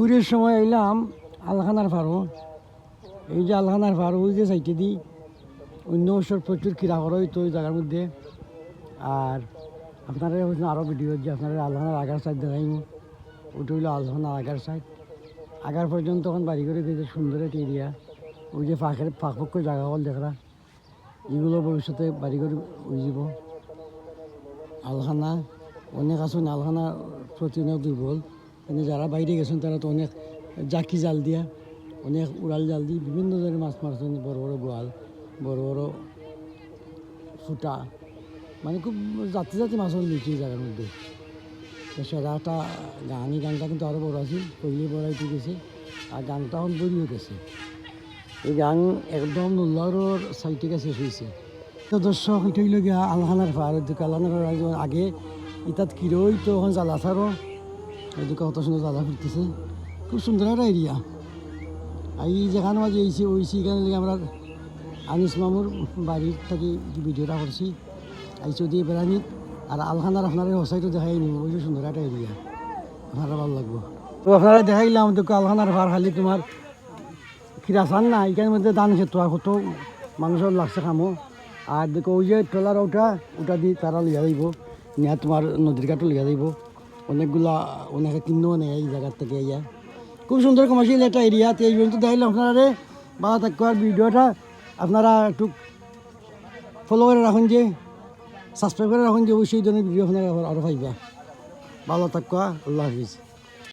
ট্যুরের সময় এলাম আলখানার ফারো। এই যে আলখানার ফারো, ওই যে সাইটে দিই অন্য বছর প্রচুর কিরা করা হইতো ওই জায়গার মধ্যে। আর আপনারা হচ্ছে আরও ভিডিও যে আপনারা আলখানার আগার সাইড দেখাইম। ওটা হইল আলখানার আগার সাইড আগার পর্যন্ত তখন বাড়ি করে দিয়েছে সুন্দর একটা এরিয়া ওই যে ফাঁকের ফাঁক করে জায়গা হল দেখরা। এগুলো ভবিষ্যতে বাড়ি করে যাব আলখানা, অনেক আছেন আলখানা প্রতি অনেক দুর্বল। কিন্তু যারা বাইরে গেছেন, তারা তো অনেক জাকি জাল দিয়া, অনেক উড়াল জাল দিয়ে বিভিন্ন ধরনের মাছ মারছেন, বড় বড় গোয়াল, বড় বড় ফুটা মানে খুব জাতি জাতি মাছও নিচে জায়গার মধ্যে। একটা গান গানটা কিন্তু আরও বড় আছে পहिले বড়াইতে গেছে, আর গানটা এখন বড়িও গেছে। এই গান একদম নোল্লারোর সাইটে গেছে শুয়েছে তো দর্শক, এটা হইল গিয়া আলহানার ওদিকে আলহানার আগে ইতাত কিরোই তো এখন জ্বালা ওদিকে কত সুন্দর জ্বালা ফুটতেছে। খুব সুন্দর একটা এরিয়া আর এই যেখানে মাঝে এইছি ওইছি এখানে লেগে আমরা আনিস মামুর বাড়ির থেকে ভিডিওটা করছি। আইসি দিয়ে বেড়ানিত আর আলখানার আপনারা হোসাইটো দেখাই নিব। ওই সুন্দর একটা এরিয়া আপনারা ভালো লাগবো। তো আপনারা দেখাইলাম তো আলখানার ভার খালি তোমার খিরা চান না এখানের মধ্যে ধান খেতো আর কত মানুষের লাগছে খামো। আর দেখো ওই যে ট্রলার ওটা ওটা দিয়ে তারা লিয়া যাইব। নিয়ে তোমার নদীর ঘাটও লিয়া যাইব। অনেকগুলা, অনেকে কিনেও নেয় এই জায়গার থেকে ইয়া খুব সুন্দর কমার্শিয়াল একটা এরিয়া তো এই পর্যন্ত দেখাইলাম আপনারা রে ভালো থাকব আর ভিডিওটা আপনারা একটু ফলো করে রাখুন যে সাবস্ক্রাইব করে রাখুন যে, অবশ্যই ধরনের ভিডিও আপনারা আরও পাইবা। ভালো থাকুয়া আল্লাহ হাফিজ।